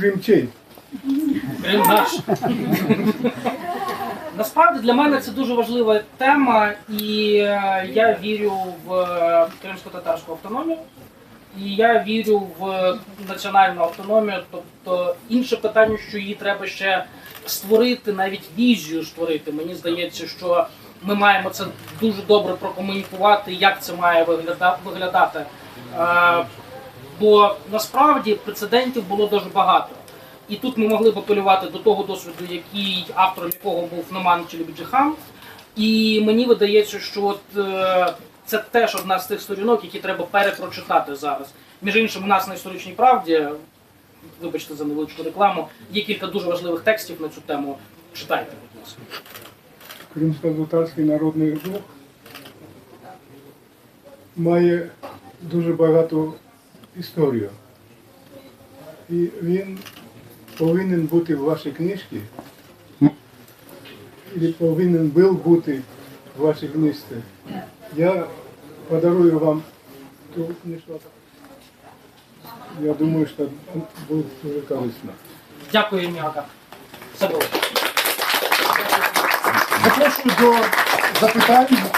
Чий? Крим. Насправді для мене це дуже важлива тема, і е, я вірю в е, кримсько-татарську автономію, і я вірю в національну автономію. Тобто інше питання, що її треба ще створити, навіть візію створити. Мені здається, що ми маємо це дуже добре прокомунікувати, як це має вигляда- виглядати. Бо насправді прецедентів було дуже багато. І тут ми могли б апелювати до того досвіду, який автором якого був Номан Челебіджихан. І мені видається, що от, е, це теж одна з тих сторінок, які треба перепрочитати зараз. Між іншим, у нас на історичній правді, вибачте за невеличку рекламу, є кілька дуже важливих текстів на цю тему. Читайте, будь ласка. Кримсько-татарський народний рух має дуже багату історію. І він повинен бути в вашій книжці. І повинен був бути в вашій книжці. Я подарую вам ту книжку. Я думаю, що буде дуже корисно. Дякую, було. Запрошую до запитань.